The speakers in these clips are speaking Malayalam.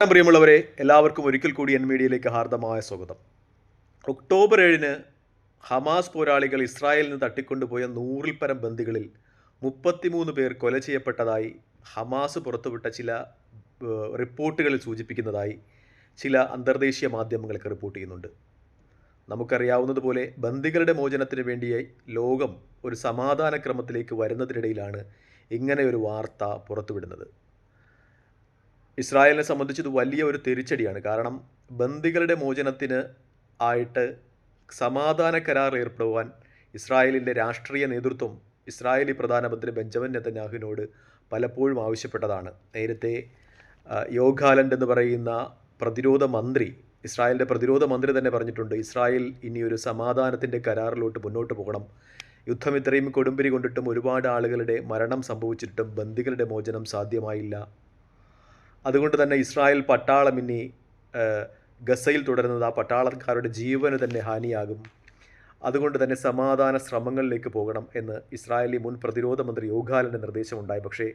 പ്രിയമുള്ളവരെ എല്ലാവർക്കും ഒരിക്കൽ കൂടി എൻ മീഡിയയിലേക്ക് ഹാർദമായ സ്വാഗതം. ഒക്ടോബർ ഏഴിന് ഹമാസ് പോരാളികൾ ഇസ്രായേലിൽ നിന്ന് തട്ടിക്കൊണ്ടുപോയ നൂറിൽ പരം ബന്ദികളിൽ മുപ്പത്തിമൂന്ന് പേർ കൊല ചെയ്യപ്പെട്ടതായി ഹമാസ് പുറത്തുവിട്ട ചില റിപ്പോർട്ടുകളിൽ സൂചിപ്പിക്കുന്നതായി ചില അന്തർദേശീയ മാധ്യമങ്ങൾക്ക് റിപ്പോർട്ട് ചെയ്യുന്നുണ്ട്. നമുക്കറിയാവുന്നതുപോലെ ബന്ദികളുടെ മോചനത്തിന് വേണ്ടിയായി ലോകം ഒരു സമാധാന ക്രമത്തിലേക്ക് വരുന്നതിനിടയിലാണ് ഇങ്ങനെ ഒരു വാർത്ത പുറത്തുവിടുന്നത്. ഇസ്രായേലിനെ സംബന്ധിച്ച് ഇത് വലിയ ഒരു തിരിച്ചടിയാണ്. കാരണം ബന്ദികളുടെ മോചനത്തിന് ആയിട്ട് സമാധാന കരാർ ഏർപ്പെടുവാൻ ഇസ്രായേലിന്റെ രാഷ്ട്രീയ നേതൃത്വം ഇസ്രായേലി പ്രധാനമന്ത്രി ബെഞ്ചമിൻ നെതന്യാഹുവിനോട് പലപ്പോഴും ആവശ്യപ്പെട്ടതാണ്. നേരത്തെ യോഗാലൻഡ് എന്ന് പറയുന്ന പ്രതിരോധ മന്ത്രി ഇസ്രായേലിന്റെ പ്രതിരോധ മന്ത്രി തന്നെ പറഞ്ഞിട്ടുണ്ട് ഇസ്രായേൽ ഇനി ഒരു സമാധാനത്തിന്റെ കരാറിലോട്ട് മുന്നോട്ട് പോകണം. യുദ്ധം ഇത്രയും കൊടുമ്പിരി കൊണ്ടിട്ടും ഒരുപാട് ആളുകളുടെ മരണം സംഭവിച്ചിട്ടും ബന്ദികളുടെ മോചനം സാധ്യമായില്ല. അതുകൊണ്ട് തന്നെ ഇസ്രായേൽ പട്ടാളം ഇനി ഗസയിൽ തുടരുന്നത് ആ പട്ടാളക്കാരുടെ ജീവന് തന്നെ ഹാനിയാകും. അതുകൊണ്ട് തന്നെ സമാധാന ശ്രമങ്ങളിലേക്ക് പോകണം എന്ന് ഇസ്രായേലി മുൻ പ്രതിരോധ മന്ത്രി യോഗാലിന്റെ നിർദ്ദേശമുണ്ടായി. പക്ഷേ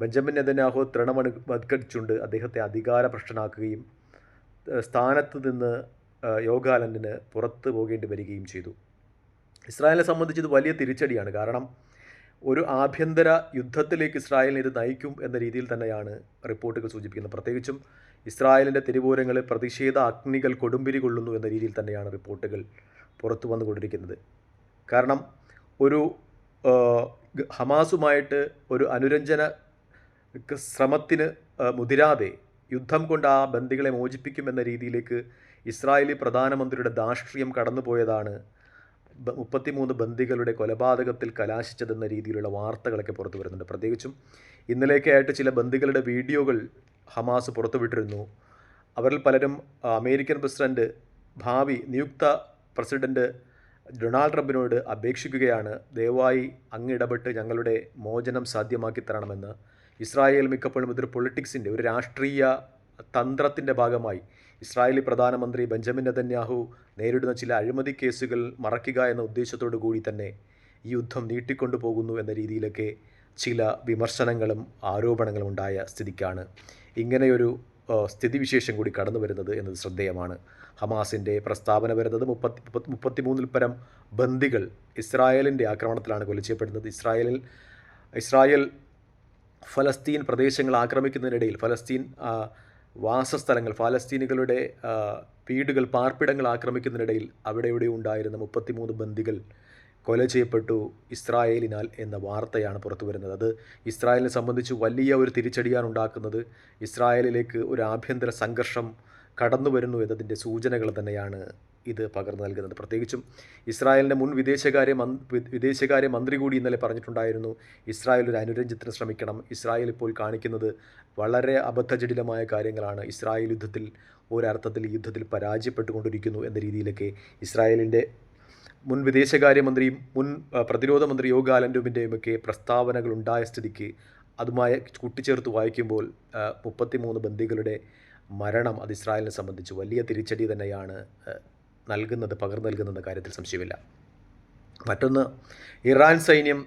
ബെഞ്ചമിൻ നെതന്യാഹു തൃണമണു വത്കരിച്ചുകൊണ്ട് അദ്ദേഹത്തെ അധികാരഭ്രഷ്ടനാക്കുകയും സ്ഥാനത്ത് നിന്ന് യോഗാലൻഡിന് പുറത്ത് പോകേണ്ടി വരികയും ചെയ്തു. ഇസ്രായേലിനെ സംബന്ധിച്ച് ഇത് വലിയ തിരിച്ചടിയാണ്. കാരണം ഒരു ആഭ്യന്തര യുദ്ധത്തിലേക്ക് ഇസ്രായേലിനെ ഇത് നയിക്കും എന്ന രീതിയിൽ തന്നെയാണ് റിപ്പോർട്ടുകൾ സൂചിപ്പിക്കുന്നത്. പ്രത്യേകിച്ചും ഇസ്രായേലിന്റെ തെരുവോരങ്ങളിൽ പ്രതിഷേധ അഗ്നികൾ കൊടുമ്പിരി കൊള്ളുന്നു എന്ന രീതിയിൽ തന്നെയാണ് റിപ്പോർട്ടുകൾ പുറത്തു വന്നുകൊണ്ടിരിക്കുന്നത്. കാരണം ഒരു ഹമാസുമായിട്ട് ഒരു അനുരഞ്ജന ശ്രമത്തിന് മുതിരാതെ യുദ്ധം കൊണ്ട് ആ ബന്ദികളെ മോചിപ്പിക്കുമെന്ന രീതിയിലേക്ക് ഇസ്രായേലി പ്രധാനമന്ത്രിയുടെ ദാഷ്ട്രീയം കടന്നുപോയതാണ് മുപ്പത്തിമൂന്ന് ബന്ദികളുടെ കൊലപാതകത്തിൽ കലാശിച്ചതെന്ന രീതിയിലുള്ള വാർത്തകളൊക്കെ പുറത്തു വരുന്നുണ്ട്. പ്രത്യേകിച്ചും ഇന്നലെയൊക്കെ ആയിട്ട് ചില ബന്ദികളുടെ വീഡിയോകൾ ഹമാസ് പുറത്തുവിട്ടിരുന്നു. അവരിൽ പലരും അമേരിക്കൻ പ്രസിഡന്റ് ഭാവി നിയുക്ത പ്രസിഡന്റ് ഡൊണാൾഡ് ട്രംപിനോട് അപേക്ഷിക്കുകയാണ്. ദയവായി അങ്ങിടപെട്ട് ഞങ്ങളുടെ മോചനം സാധ്യമാക്കി തരണമെന്ന്. ഇസ്രായേൽ മിക്കപ്പോഴും ഇതൊരു പൊളിറ്റിക്സിന്റെ ഒരു രാഷ്ട്രീയ തന്ത്രത്തിന്റെ ഭാഗമായി. ഇസ്രായേലി പ്രധാനമന്ത്രി ബെഞ്ചമിൻ നെതന്യാഹു നേരിടുന്ന ചില അഴിമതി കേസുകൾ മറയ്ക്കുക എന്ന ഉദ്ദേശത്തോടു കൂടി തന്നെ ഈ യുദ്ധം നീട്ടിക്കൊണ്ടു പോകുന്നു എന്ന രീതിയിലൊക്കെ ചില വിമർശനങ്ങളും ആരോപണങ്ങളും ഉണ്ടായ സ്ഥിതിക്കാണ്. ഇങ്ങനെയൊരു സ്ഥിതിവിശേഷം കൂടി കടന്നു വരുന്നത് എന്നത് ശ്രദ്ധേയമാണ്. ഹമാസിന്റെ പ്രസ്താവന വരുന്നത് മുപ്പത്തി മുപ്പത്തി മുപ്പത്തിമൂന്നിൽ പരം ബന്ദികൾ ഇസ്രായേലിന്റെ ആക്രമണത്തിലാണ് കൊല ചെയ്യപ്പെടുന്നത്. ഇസ്രായേലിൽ ഇസ്രായേൽ ഫലസ്തീൻ പ്രദേശങ്ങൾ ആക്രമിക്കുന്നതിനിടയിൽ ഫലസ്തീൻ വാസസ്ഥലങ്ങൾ ഫലസ്തീനികളുടെ വീടുകൾ പാർപ്പിടങ്ങൾ ആക്രമിക്കുന്നതിനിടയിൽ അവിടെ ഇവിടെ ഉണ്ടായിരുന്ന മുപ്പത്തിമൂന്ന് ബന്ദികൾ കൊല ചെയ്യപ്പെട്ടു ഇസ്രായേലിനാൽ എന്ന വാർത്തയാണ് പുറത്തു വരുന്നത്. അത് ഇസ്രായേലിനെ സംബന്ധിച്ച് വലിയ ഒരു തിരിച്ചടിയാണ് ഉണ്ടാക്കുന്നത്. ഇസ്രായേലിലേക്ക് ഒരു ആഭ്യന്തര സംഘർഷം കടന്നു വരുന്നു എന്നതിന്റെ സൂചനകൾ തന്നെയാണ് ഇത് പകർന്നു നൽകുന്നത്. പ്രത്യേകിച്ചും ഇസ്രായേലിന്റെ മുൻ വിദേശകാര്യ മന് വിദേശകാര്യ മന്ത്രി കൂടി ഇന്നലെ പറഞ്ഞിട്ടുണ്ടായിരുന്നു ഇസ്രായേൽ ഒരു അനുരഞ്ജത്തിന് ശ്രമിക്കണം ഇസ്രായേൽ ഇപ്പോൾ കാണിക്കുന്നത് വളരെ അബദ്ധജടിലമായ കാര്യങ്ങളാണ്. ഇസ്രായേൽ യുദ്ധത്തിൽ ഒരർത്ഥത്തിൽ യുദ്ധത്തിൽ പരാജയപ്പെട്ടുകൊണ്ടിരിക്കുന്നു എന്ന രീതിയിലൊക്കെ ഇസ്രായേലിന്റെ മുൻ വിദേശകാര്യമന്ത്രിയും മുൻ പ്രതിരോധ മന്ത്രി യോഗ ആലൻഡുവിന്റെയും ഒക്കെ പ്രസ്താവനകൾ ഉണ്ടായ സ്ഥിതിക്ക് അതുമായി കൂട്ടിച്ചേർത്ത് വായിക്കുമ്പോൾ മുപ്പത്തിമൂന്ന് ബന്ദികളുടെ മരണം അത് ഇസ്രായേലിനെ സംബന്ധിച്ച് വലിയ തിരിച്ചടി തന്നെയാണ് നൽകുന്നത് പകർന്നു നൽകുന്നത് കാര്യത്തിൽ സംശയമില്ല. മറ്റൊന്ന് ഇറാൻ സൈന്യം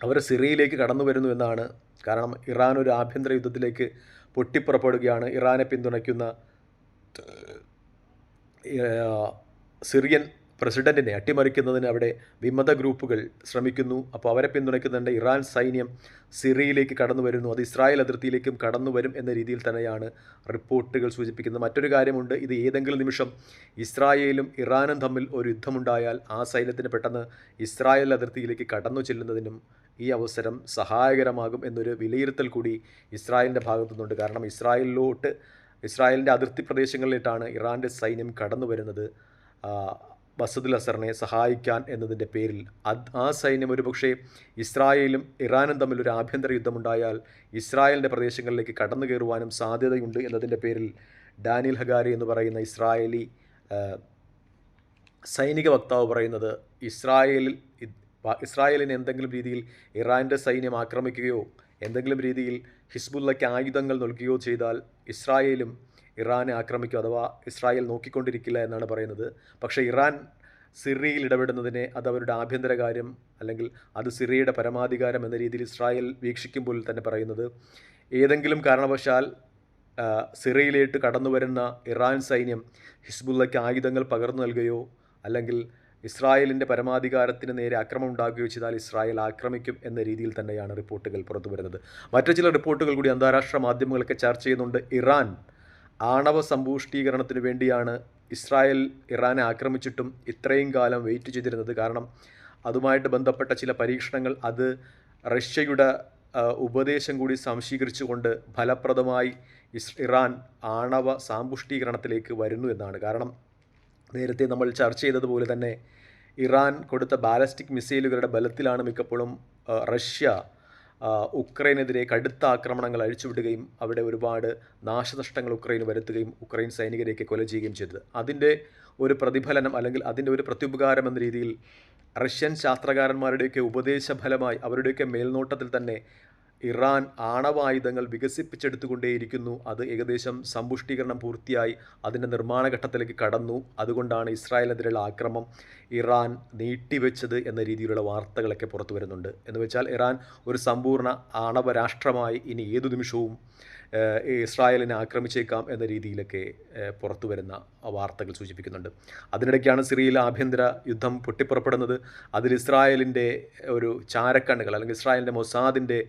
അവർ സിറിയയിലേക്ക് കടന്നു വരുന്നു എന്നാണ്. കാരണം ഇറാൻ ഒരു ആഭ്യന്തര യുദ്ധത്തിലേക്ക് പൊട്ടിപ്പുറപ്പെടുകയാണ്. ഇറാനെ പിന്തുണയ്ക്കുന്ന സിറിയൻ പ്രസിഡന്റിനെ അട്ടിമറിക്കുന്നതിന് അവിടെ വിമത ഗ്രൂപ്പുകൾ ശ്രമിക്കുന്നു. അപ്പോൾ അവരെ പിന്തുണയ്ക്കുന്നുണ്ട് ഇറാൻ സൈന്യം സിറിയയിലേക്ക് കടന്നു വരുന്നു. അത് ഇസ്രായേൽ അതിർത്തിയിലേക്കും കടന്നു വരും എന്ന രീതിയിൽ തന്നെയാണ് റിപ്പോർട്ടുകൾ സൂചിപ്പിക്കുന്നത്. മറ്റൊരു കാര്യമുണ്ട്. ഇത് ഏതെങ്കിലും നിമിഷം ഇസ്രായേലും ഇറാനും തമ്മിൽ ഒരു യുദ്ധമുണ്ടായാൽ ആ സൈന്യത്തിന് പെട്ടെന്ന് ഇസ്രായേൽ അതിർത്തിയിലേക്ക് കടന്നു ചെല്ലുന്നതിനും ഈ അവസരം സഹായകരമാകും എന്നൊരു വിലയിരുത്തൽ കൂടി ഇസ്രായേലിന്റെ ഭാഗത്തു നിന്നുണ്ട് കാരണം ഇസ്രായേലിലോട്ട് ഇസ്രായേലിന്റെ അതിർത്തി പ്രദേശങ്ങളിലേട്ടാണ് ഇറാന്റെ സൈന്യം കടന്നു വരുന്നത്. മസദുൽ അസറിനെ സഹായിക്കാൻ എന്നതിന്റെ പേരിൽ ആ സൈന്യം ഒരുപക്ഷെ ഇസ്രായേലും ഇറാനും തമ്മിൽ ഒരു ആഭ്യന്തര യുദ്ധമുണ്ടായാൽ ഇസ്രായേലിന്റെ പ്രദേശങ്ങളിലേക്ക് കടന്നു കയറുവാനും സാധ്യതയുണ്ട് എന്നതിന്റെ പേരിൽ ഡാനിയൽ ഹഗാരി എന്ന് പറയുന്ന ഇസ്രായേലി സൈനിക വക്താവ് പറയുന്നത് ഇസ്രായേലിൽ ഇസ്രായേലിന് എന്തെങ്കിലും രീതിയിൽ ഇറാന്റെ സൈന്യം ആക്രമിക്കുകയോ എന്തെങ്കിലും രീതിയിൽ ഹിസ്ബുള്ളയ്ക്ക് ആയുധങ്ങൾ നൽകുകയോ ചെയ്താൽ ഇസ്രായേലും ഇറാനെ ആക്രമിക്കും അഥവാ ഇസ്രായേൽ നോക്കിക്കൊണ്ടിരിക്കില്ല എന്നാണ് പറയുന്നത്. പക്ഷേ ഇറാൻ സിറിയയിൽ ഇടപെടുന്നതിനെ അത് അവരുടെ ആഭ്യന്തര കാര്യം അല്ലെങ്കിൽ അത് സിറിയയുടെ പരമാധികാരം എന്ന രീതിയിൽ ഇസ്രായേൽ വീക്ഷിക്കുമ്പോൾ തന്നെ പറയുന്നത്. ഏതെങ്കിലും കാരണവശാൽ സിറിയയിലേട്ട് കടന്നു വരുന്ന ഇറാൻ സൈന്യം ഹിസ്ബുള്ളയ്ക്ക് ആയുധങ്ങൾ പകർന്നു നൽകുകയോ അല്ലെങ്കിൽ ഇസ്രായേലിന്റെ പരമാധികാരത്തിന് നേരെ അക്രമം ഉണ്ടാക്കുകയോ ചെയ്താൽ ഇസ്രായേൽ ആക്രമിക്കും എന്ന രീതിയിൽ തന്നെയാണ് റിപ്പോർട്ടുകൾ പുറത്തു വരുന്നത് മറ്റു ചില റിപ്പോർട്ടുകൾ കൂടി അന്താരാഷ്ട്ര മാധ്യമങ്ങളൊക്കെ ചർച്ച ചെയ്യുന്നുണ്ട്. ഇറാൻ ആണവ സമ്പുഷ്ടീകരണത്തിന് വേണ്ടിയാണ് ഇസ്രായേൽ ഇറാനെ ആക്രമിച്ചിട്ടും ഇത്രയും കാലം വെയിറ്റ് ചെയ്തിരുന്നത്. കാരണം അതുമായിട്ട് ബന്ധപ്പെട്ട ചില പരീക്ഷണങ്ങൾ അത് റഷ്യയുടെ ഉപദേശം കൂടി സംശീകരിച്ചുകൊണ്ട് ഫലപ്രദമായി ഇറാൻ ആണവ സാമ്പുഷ്ടീകരണത്തിലേക്ക് വരുന്നു എന്നാണ്. കാരണം നേരത്തെ നമ്മൾ ചർച്ച ചെയ്തതുപോലെ തന്നെ ഇറാൻ കൊടുത്ത ബാലസ്റ്റിക് മിസൈലുകളുടെ ബലത്തിലാണ് മിക്കപ്പോഴും റഷ്യ ഉക്രൈനെതിരെ കടുത്ത ആക്രമണങ്ങൾ അഴിച്ചുവിടുകയും അവിടെ ഒരുപാട് നാശനഷ്ടങ്ങൾ ഉക്രൈന് വരുത്തുകയും ഉക്രൈൻ സൈനികരെയൊക്കെ കൊല ചെയ്യുകയും ചെയ്തത്. അതിന്റെ ഒരു പ്രതിഫലനം അല്ലെങ്കിൽ അതിന്റെ ഒരു പ്രത്യുപകാരം എന്ന രീതിയിൽ റഷ്യൻ ശാസ്ത്രകാരന്മാരുടെയൊക്കെ ഉപദേശഫലമായി അവരുടെയൊക്കെ മേൽനോട്ടത്തിൽ തന്നെ ഇറാൻ ആണവായുധങ്ങൾ വികസിപ്പിച്ചെടുത്തുകൊണ്ടേയിരിക്കുന്നു. അത് ഏകദേശം സമ്പുഷ്ടീകരണം പൂർത്തിയായി. അതിന്റെ നിർമ്മാണ ഘട്ടത്തിലേക്ക് കടന്നു. അതുകൊണ്ടാണ് ഇസ്രായേലിനെതിരെയുള്ള ആക്രമം ഇറാൻ നീട്ടിവെച്ചത് എന്ന രീതിയിലുള്ള വാർത്തകളൊക്കെ പുറത്തു വരുന്നുണ്ട്. എന്ന് വെച്ചാൽ ഇറാൻ ഒരു സമ്പൂർണ ആണവ രാഷ്ട്രമായി ഇനി ഏതു നിമിഷവും ഇസ്രായേലിനെ ആക്രമിച്ചേക്കാം എന്ന രീതിയിലൊക്കെ പുറത്തു വരുന്ന വാർത്തകൾ സൂചിപ്പിക്കുന്നുണ്ട്. അതിനിടയ്ക്കാണ് സിറിയയിൽ ആഭ്യന്തര യുദ്ധം പൊട്ടിപ്പുറപ്പെടുന്നത്. അതിൽ ഇസ്രായേലിന്റെ ഒരു ചാരക്കണ്ണുകൾ അല്ലെങ്കിൽ ഇസ്രായേലിന്റെ മൊസാദിന്റെ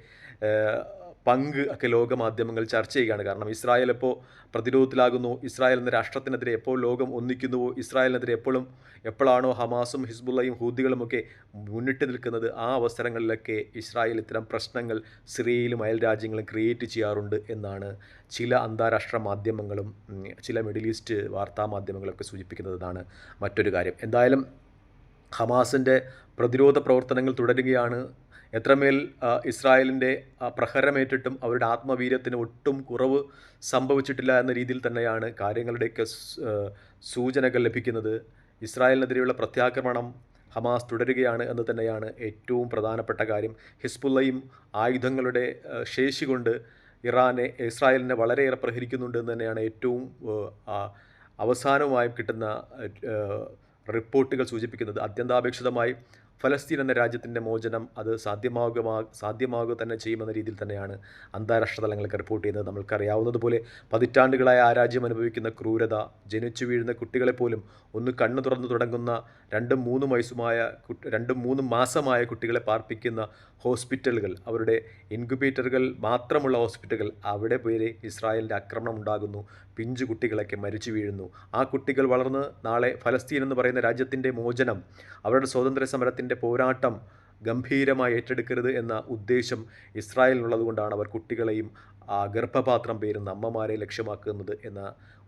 പങ്ക് ഒക്കെ ലോകമാധ്യമങ്ങൾ ചർച്ച ചെയ്യുകയാണ്. കാരണം ഇസ്രായേൽ എപ്പോൾ പ്രതിരോധത്തിലാകുന്നു ഇസ്രായേൽ എന്ന രാഷ്ട്രത്തിനെതിരെ എപ്പോൾ ലോകം ഒന്നിക്കുന്നുവോ ഇസ്രായേലിനെതിരെ എപ്പോഴും എപ്പോഴാണോ ഹമാസും ഹിസ്ബുള്ളയും ഹൂദികളും ഒക്കെ മുന്നിട്ട് നിൽക്കുന്നത് ആ അവസരങ്ങളിലൊക്കെ ഇസ്രായേൽ ഇത്തരം പ്രശ്നങ്ങൾ സിറിയയിലും അയൽ രാജ്യങ്ങളും ക്രിയേറ്റ് ചെയ്യാറുണ്ട് എന്നാണ് ചില അന്താരാഷ്ട്ര മാധ്യമങ്ങളും ചില മിഡിൽ ഈസ്റ്റ് വാർത്താ മാധ്യമങ്ങളൊക്കെ സൂചിപ്പിക്കുന്നതാണ് മറ്റൊരു കാര്യം. എന്തായാലും ഹമാസിന്റെ പ്രതിരോധ പ്രവർത്തനങ്ങൾ തുടരുകയാണ്. എത്രമേൽ ഇസ്രായേലിന്റെ പ്രഹരമേറ്റിട്ടും അവരുടെ ആത്മവീര്യത്തിന് ഒട്ടും കുറവ് സംഭവിച്ചിട്ടില്ല എന്ന രീതിയിൽ തന്നെയാണ് കാര്യങ്ങളുടെയൊക്കെ സൂചനകൾ ലഭിക്കുന്നത്. ഇസ്രായേലിനെതിരെയുള്ള പ്രത്യാക്രമണം ഹമാസ് തുടരുകയാണ് എന്ന് തന്നെയാണ് ഏറ്റവും പ്രധാനപ്പെട്ട കാര്യം. ഹിസ്ബുല്ലയും ആയുധങ്ങളുടെ ശേഷി കൊണ്ട് ഇറാനെ ഇസ്രായേലിനെ വളരെയേറെ പ്രഹരിക്കുന്നുണ്ട് എന്ന് തന്നെയാണ് ഏറ്റവും അവസാനവുമായും കിട്ടുന്ന റിപ്പോർട്ടുകൾ സൂചിപ്പിക്കുന്നത്. അത്യന്താപേക്ഷിതമായി ഫലസ്തീൻ എന്ന രാജ്യത്തിന്റെ മോചനം അത് സാധ്യമാകുക സാധ്യമാകുക തന്നെ ചെയ്യുമെന്ന രീതിയിൽ തന്നെയാണ് അന്താരാഷ്ട്ര തലങ്ങളൊക്കെ റിപ്പോർട്ട് ചെയ്യുന്നത്. നമ്മൾക്കറിയാവുന്നതുപോലെ പതിറ്റാണ്ടുകളായി ആ രാജ്യം അനുഭവിക്കുന്ന ക്രൂരത ജനിച്ചു വീഴുന്ന കുട്ടികളെപ്പോലും ഒന്ന് കണ്ണു തുറന്നു തുടങ്ങുന്ന രണ്ടും മൂന്നും വയസ്സുമായ രണ്ടും മൂന്നും മാസമായ കുട്ടികളെ പാർപ്പിക്കുന്ന ഹോസ്പിറ്റലുകൾ അവരുടെ ഇൻക്യുബേറ്ററുകൾ മാത്രമുള്ള ഹോസ്പിറ്റലുകൾ അവിടെ പേര് ഇസ്രായേലിന്റെ ആക്രമണം ഉണ്ടാകുന്നു പിഞ്ചു കുട്ടികളൊക്കെ മരിച്ചു വീഴുന്നു. ആ കുട്ടികൾ വളർന്ന് നാളെ ഫലസ്തീൻ എന്ന് പറയുന്ന രാജ്യത്തിന്റെ മോചനം അവരുടെ സ്വാതന്ത്ര്യ സമരത്തിന്റെ പോരാട്ടം ഗംഭീരമായി ഏറ്റെടുക്കരുത് എന്ന ഉദ്ദേശം ഇസ്രായേലിനുള്ളത് കൊണ്ടാണ് അവർ കുട്ടികളെയും ആ ഗർഭപാത്രം പേരുന്ന അമ്മമാരെ ലക്ഷ്യമാക്കുന്നത് എന്ന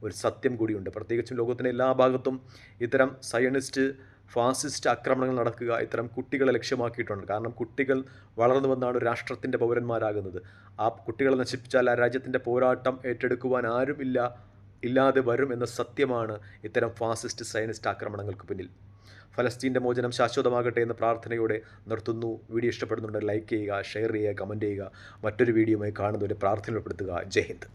ഒരു സത്യം കൂടിയുണ്ട്. പ്രത്യേകിച്ചും ലോകത്തിന്റെ എല്ലാ ഭാഗത്തും ഇത്തരം സയണിസ്റ്റ് ഫാസിസ്റ്റ് ആക്രമണങ്ങൾ നടക്കുക ഇത്തരം കുട്ടികളെ ലക്ഷ്യമാക്കിയിട്ടുണ്ട്. കാരണം കുട്ടികൾ വളർന്നു വന്നാണ് രാഷ്ട്രത്തിന്റെ പൗരന്മാരാകുന്നത്. ആ കുട്ടികളെ നശിപ്പിച്ചാൽ ആ രാജ്യത്തിന്റെ പോരാട്ടം ഏറ്റെടുക്കുവാൻ ഇല്ല ഇല്ലാതെ വരും എന്ന സത്യമാണ് ഇത്തരം ഫാസിസ്റ്റ് സയനിസ്റ്റ് ആക്രമണങ്ങൾക്ക് പിന്നിൽ. ഫലസ്തീന്റെ മോചനം ശാശ്വതമാകട്ടെ എന്ന പ്രാർത്ഥനയോടെ നിർത്തുന്നു. വീഡിയോ ഇഷ്ടപ്പെടുന്നുണ്ടെങ്കിൽ ലൈക്ക് ചെയ്യുക ഷെയർ ചെയ്യുക കമന്റ് ചെയ്യുക. മറ്റൊരു വീഡിയോയുമായി കാണുന്നവരെ പ്രാർത്ഥന ഉൾപ്പെടുത്തുക ജയ് ഹിന്ദ്.